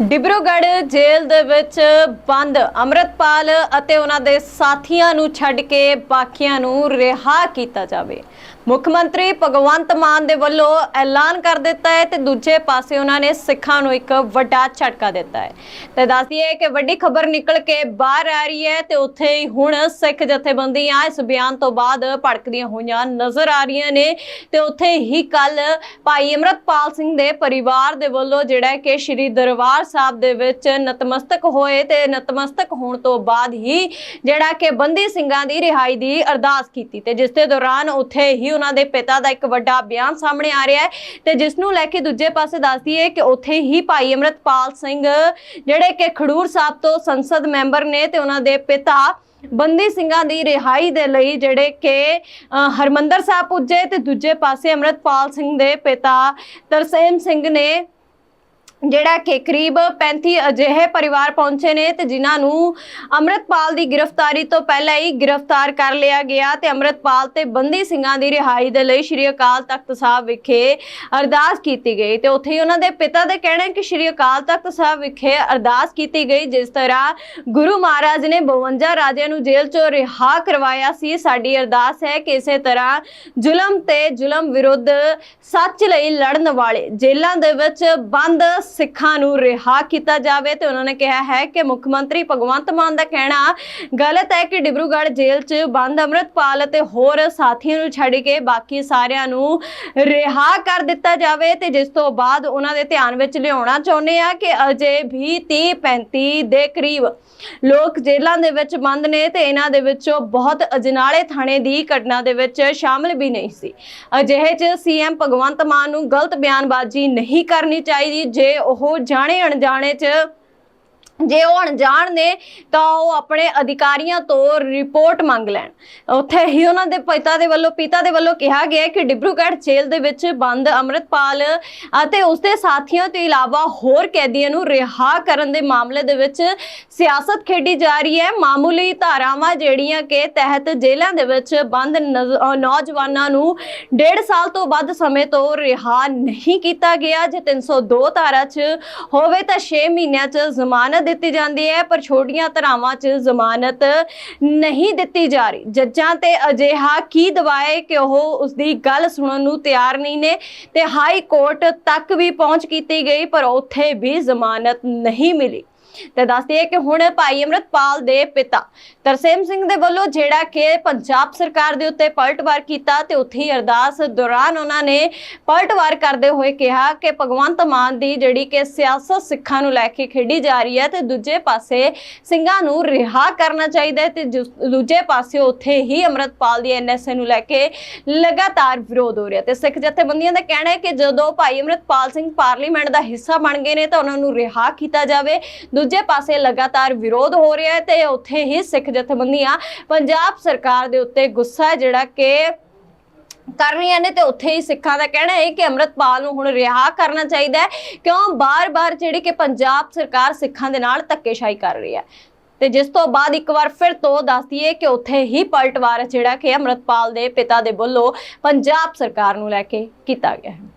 ਡਿਬਰੂਗੜ੍ਹ ਜੇਲ੍ਹ ਦੇ ਵਿੱਚ ਬੰਦ ਅਮਰਤਪਾਲ ਅਤੇ ਉਹਨਾਂ ਦੇ ਸਾਥੀਆਂ ਨੂੰ ਛੱਡ ਕੇ ਬਾਕੀਆਂ ਨੂੰ ਰਿਹਾ ਕੀਤਾ ਜਾਵੇ। ਮੁੱਖ ਮੰਤਰੀ ਭਗਵੰਤ ਮਾਨ ਦੇ ਵੱਲੋਂ ਐਲਾਨ ਕਰ ਦਿੱਤਾ ਹੈ ਤੇ ਦੂਜੇ ਪਾਸੇ ਉਹਨਾਂ ਨੇ ਸਿੱਖਾਂ ਨੂੰ ਇੱਕ ਵੱਡਾ ਝਟਕਾ ਦਿੱਤਾ ਹੈ। ਤੇ ਦੱਸਦੀ ਹੈ ਕਿ ਵੱਡੀ ਖਬਰ ਨਿਕਲ ਕੇ ਬਾਹਰ ਆ ਰਹੀ ਹੈ ਤੇ ਉੱਥੇ ਹੀ ਹੁਣ ਸਿੱਖ ਜਥੇਬੰਦੀਆਂ ਇਸ ਬਿਆਨ ਤੋਂ ਬਾਅਦ ਭੜਕਦੀਆਂ ਹੋਈਆਂ ਨਜ਼ਰ ਆ ਰਹੀਆਂ ਨੇ ਤੇ ਉੱਥੇ ਹੀ ਕੱਲ ਭਾਈ ਅਮਰਤਪਾਲ ਸਿੰਘ ਦੇ ਪਰਿਵਾਰ ਦੇ ਵੱਲੋਂ ਜਿਹੜਾ ਕਿ ਸ਼੍ਰੀ ਦਰਬਾਰ ਸਾਹਿਬ ਦੇ ਵਿੱਚ ਨਤਮਸਤਕ ਹੋਏ ਤੇ ਨਤਮਸਤਕ ਹੋਣ ਤੋਂ ਬਾਅਦ ਹੀ ਜਿਹੜਾ ਕਿ ਬੰਦੀ ਸਿੰਘਾਂ ਦੀ ਰਿਹਾਈ ਦੀ ਅਰਦਾਸ ਕੀਤੀ ਤੇ ਜਿਸ ਦੇ ਦੌਰਾਨ ਉੱਥੇ ਹੀ ਉਹਨਾਂ ਦੇ ਪਿਤਾ ਦਾ ਇੱਕ ਵੱਡਾ ਬਿਆਨ ਸਾਹਮਣੇ ਆ ਰਿਹਾ ਹੈ ਤੇ ਜਿਸ ਨੂੰ ਲੈ ਕੇ ਦੂਜੇ ਪਾਸੇ ਦੱਸਦੀ ਹੈ ਕਿ ਉੱਥੇ ਹੀ ਭਾਈ ਅਮਰਤਪਾਲ ਸਿੰਘ ਜਿਹੜੇ ਕਿ ਖਡੂਰ ਸਾਹਿਬ ਤੋਂ ਸੰਸਦ ਮੈਂਬਰ ਨੇ ਤੇ ਉਹਨਾਂ ਦੇ ਪਿਤਾ ਬੰਦੀ ਸਿੰਘਾਂ ਦੀ ਰਿਹਾਈ ਦੇ ਲਈ ਜਿਹੜੇ ਕਿ ਅ, ਹਰਮੰਦਰ ਸਾਹਿਬ ਪੁੱਜੇ ਤੇ ਦੂਜੇ ਪਾਸੇ ਅਮਰਤਪਾਲ ਸਿੰਘ ਦੇ ਪਿਤਾ ਤਰਸੇਮ ਸਿੰਘ ਨੇ ਜਿਹੜਾ ਕਿ ਕਰੀਬ 35 ਅਜਿਹੇ ਪਰਿਵਾਰ ਪਹੁੰਚੇ ਨੇ ਤੇ ਜਿਨ੍ਹਾਂ ਨੂੰ ਅੰਮ੍ਰਿਤਪਾਲ ਦੀ ਗ੍ਰਿਫਤਾਰੀ ਤੋਂ ਪਹਿਲਾਂ ਹੀ ਗ੍ਰਿਫਤਾਰ ਕਰ ਲਿਆ ਗਿਆ ਤੇ ਅੰਮ੍ਰਿਤਪਾਲ ਤੇ ਬੰਦੀ ਸਿੰਘਾਂ ਦੀ ਰਿਹਾਈ ਦੇ ਲਈ ਸ਼੍ਰੀ ਅਕਾਲ ਤਖਤ ਸਾਹਿਬ ਵਿਖੇ ਅਰਦਾਸ ਕੀਤੀ ਗਈ ਤੇ ਉੱਥੇ ਹੀ ਉਹਨਾਂ ਦੇ ਪਿਤਾ ਦਾ ਕਹਿਣਾ ਹੈ ਕਿ ਸ਼੍ਰੀ ਅਕਾਲ ਤਖਤ ਸਾਹਿਬ ਵਿਖੇ ਅਰਦਾਸ ਕੀਤੀ ਗਈ, ਜਿਸ ਤਰ੍ਹਾਂ ਗੁਰੂ ਮਹਾਰਾਜ ਨੇ 52 ਰਾਜਿਆਂ ਨੂੰ ਜੇਲ੍ਹ ਚੋਂ ਰਿਹਾ ਕਰਵਾਇਆ ਸੀ। ਸਾਡੀ ਅਰਦਾਸ ਹੈ ਕਿ ਇਸੇ ਤਰ੍ਹਾਂ ਜ਼ੁਲਮ ਤੇ ਜ਼ੁਲਮ ਵਿਰੁੱਧ ਸੱਚ ਲਈ ਲੜਨ ਵਾਲੇ ਜੇਲ੍ਹਾਂ ਦੇ ਵਿੱਚ ਬੰਦ ਸਿੱਖਾਂ ਨੂੰ ਰਿਹਾ ਕੀਤਾ ਜਾਵੇ ਤੇ ਉਹਨਾਂ ਨੇ ਕਿਹਾ ਹੈ ਕਿ ਮੁੱਖ ਮੰਤਰੀ ਭਗਵੰਤ ਮਾਨ ਦਾ ਕਹਿਣਾ ਗਲਤ ਹੈ ਕਿ ਡਿਬਰੂਗੜ੍ਹ ਜੇਲ੍ਹ 'ਚ ਬੰਦ ਅੰਮ੍ਰਿਤਪਾਲ ਅਤੇ ਹੋਰ ਸਾਥੀਆਂ ਨੂੰ ਛੱਡ ਕੇ ਬਾਕੀ ਸਾਰਿਆਂ ਨੂੰ ਰਿਹਾ ਕਰ ਦਿੱਤਾ ਜਾਵੇ ਤੇ ਜਿਸ ਤੋਂ ਬਾਅਦ ਉਹਨਾਂ ਦੇ ਧਿਆਨ ਵਿੱਚ ਲਿਆਉਣਾ ਚਾਹੁੰਦੇ ਆ ਕਿ ਅਜੇ ਵੀ 30 35 ਦੇ ਕਰੀਬ ਲੋਕ ਜੇਲ੍ਹਾਂ ਦੇ ਵਿੱਚ ਬੰਦ ਨੇ ਤੇ ਇਹਨਾਂ ਦੇ ਵਿੱਚੋਂ ਬਹੁਤ ਅਜਨਾਲੇ ਥਾਣੇ ਦੀ ਘਟਨਾ ਦੇ ਵਿੱਚ ਸ਼ਾਮਲ ਵੀ ਨਹੀਂ ਸੀ। ਅਜਿਹੇ 'ਚ ਸੀਐਮ ਭਗਵੰਤ ਮਾਨ ਨੂੰ ਗਲਤ ਬਿਆਨਬਾਜ਼ੀ ਨਹੀਂ ਕਰਨੀ ਚਾਹੀਦੀ। ਜੇ ਉਹ ਜਾਣੇ ਅਣਜਾਣੇ 'ਚ ਜੇ ਉਹ ਅਣਜਾਣ ਨੇ, ਤਾਂ ਉਹ ਆਪਣੇ ਅਧਿਕਾਰੀਆਂ ਤੋਂ ਰਿਪੋਰਟ ਮੰਗ ਲੈਣ। ਉੱਥੇ ਹੀ ਉਹਨਾਂ ਦੇ ਪਿਤਾ ਦੇ ਵੱਲੋਂ, ਪਿਤਾ ਦੇ ਵੱਲੋਂ ਕਿਹਾ ਗਿਆ ਕਿ ਡਿਬਰੂਗੜ੍ਹ ਜੇਲ੍ਹ ਦੇ ਵਿੱਚ ਬੰਦ ਅਮਰਤਪਾਲ ਅਤੇ ਉਸਦੇ ਸਾਥੀਆਂ ਤੋਂ ਇਲਾਵਾ ਹੋਰ ਕੈਦੀਆਂ ਨੂੰ ਰਿਹਾ ਕਰਨ ਦੇ ਮਾਮਲੇ ਦੇ ਵਿੱਚ ਸਿਆਸਤ ਖੇਡੀ ਜਾ ਰਹੀ ਹੈ। ਮਾਮੂਲੀ ਧਾਰਾਵਾਂ ਜਿਹੜੀਆਂ ਕਿ ਤਹਿਤ ਜੇਲ੍ਹਾਂ ਦੇ ਵਿੱਚ ਬੰਦ ਨਜ਼- ਨੌਜਵਾਨਾਂ ਨੂੰ ਡੇਢ ਸਾਲ ਤੋਂ ਵੱਧ ਸਮੇਂ ਤੋਂ ਰਿਹਾ ਨਹੀਂ ਕੀਤਾ ਗਿਆ। ਜੇ 302 ਧਾਰਾ 'ਚ ਹੋਵੇ ਤਾਂ 6 ਮਹੀਨਿਆਂ 'ਚ ਜ਼ਮਾਨਤ ਦਿੱਤੀ ਜਾਂਦੀ ਹੈ, ਪਰ ਛੋਟੀਆਂ ਧਾਰਾਵਾਂ 'ਚ ਜ਼ਮਾਨਤ ਨਹੀਂ ਦਿੱਤੀ ਜਾ ਰਹੀ। ਜੱਜਾਂ ਤੇ ਅਜਿਹਾ ਕੀ ਦਵਾਏ ਕਿ ਉਹ ਉਸ ਦੀ ਗੱਲ ਸੁਣਨ ਨੂੰ ਤਿਆਰ ਨਹੀਂ ਨੇ ਤੇ ਹਾਈ ਕੋਰਟ ਤੱਕ ਵੀ ਪਹੁੰਚ ਕੀਤੀ ਗਈ, ਪਰ ਉੱਥੇ ਵੀ ਜ਼ਮਾਨਤ ਨਹੀਂ ਮਿਲੀ। ਤੇ ਦੱਸਦੇ ਹੈ ਕਿ ਹੁਣ ਭਾਈ ਅਮਰਤਪਾਲ ਦੇ ਪਿਤਾ ਤਰਸੇਮ ਸਿੰਘ ਦੇ ਵੱਲੋਂ ਜਿਹੜਾ ਕਿ ਪੰਜਾਬ ਸਰਕਾਰ ਦੇ ਉੱਤੇ ਪਲਟਵਾਰ ਕੀਤਾ ਤੇ ਉੱਥੇ ਹੀ ਅਰਦਾਸ ਦੌਰਾਨ ਉਹਨਾਂ ਨੇ ਪਲਟਵਾਰ ਕਰਦੇ ਹੋਏ ਕਿਹਾ ਕਿ ਭਗਵੰਤ ਮਾਨ ਦੀ ਜਿਹੜੀ ਕਿ ਸਿਆਸਤ ਸਿੱਖਾਂ ਨੂੰ ਲੈ ਕੇ ਖੇਡੀ ਜਾ ਰਹੀ ਹੈ ਤੇ ਦੂਜੇ ਪਾਸੇ ਸਿੰਘਾਂ ਨੂੰ ਰਿਹਾ ਕਰਨਾ ਚਾਹੀਦਾ ਹੈ ਤੇ ਦੂਜੇ ਪਾਸੇ ਉੱਥੇ ਹੀ ਅਮਰਤਪਾਲ ਦੀ ਐਨਐਸਏ ਨੂੰ ਲੈ ਕੇ ਲਗਾਤਾਰ ਵਿਰੋਧ ਹੋ ਰਿਹਾ ਤੇ ਸਿੱਖ ਜਥੇਬੰਦੀਆਂ ਦਾ ਕਹਿਣਾ ਹੈ ਕਿ ਜਦੋਂ ਭਾਈ ਅਮਰਤਪਾਲ ਸਿੰਘ ਪਾਰਲੀਮੈਂਟ ਦਾ ਹਿੱਸਾ ਬਣ ਗਏ ਨੇ ਤਾਂ ਉਹਨਾਂ ਨੂੰ ਰਿਹਾ ਕੀਤਾ ਜਾਵੇ। ਦੂਜੇ ਪਾਸੇ ਲਗਾਤਾਰ ਵਿਰੋਧ ਹੋ ਰਿਹਾ ਹੈ ਤੇ ਉੱਥੇ ਹੀ ਸਿੱਖ ਜਥੇਬੰਦੀਆਂ ਪੰਜਾਬ ਸਰਕਾਰ ਦੇ ਉੱਤੇ ਗੁੱਸਾ ਜਿਹੜਾ ਕਿ ਕਰ ਰਹੀਆਂ ਨੇ ਤੇ ਉੱਥੇ ਹੀ ਸਿੱਖਾਂ ਦਾ ਕਹਿਣਾ ਹੈ ਕਿ ਅੰਮ੍ਰਿਤਪਾਲ ਨੂੰ ਹੁਣ ਰਿਹਾ ਕਰਨਾ ਚਾਹੀਦਾ ਹੈ, ਕਿਉਂ ਬਾਰ-ਬਾਰ ਜਿਹੜੀ ਕਿ ਪੰਜਾਬ ਸਰਕਾਰ ਸਿੱਖਾਂ ਦੇ ਨਾਲ ਧੱਕੇਸ਼ਾਹੀ ਕਰ ਰਹੀ ਹੈ। ਤੇ ਜਿਸ ਤੋਂ ਬਾਅਦ ਇੱਕ ਵਾਰ ਫਿਰ ਤੋਂ ਦੱਸਦੀ ਹੈ ਕਿ ਉੱਥੇ ਹੀ ਪਲਟਵਾਰ ਜਿਹੜਾ ਕਿ ਅੰਮ੍ਰਿਤਪਾਲ ਦੇ ਪਿਤਾ ਦੇ ਵੱਲੋਂ ਪੰਜਾਬ ਸਰਕਾਰ ਨੂੰ ਲੈ ਕੇ ਕੀਤਾ ਗਿਆ ਹੈ।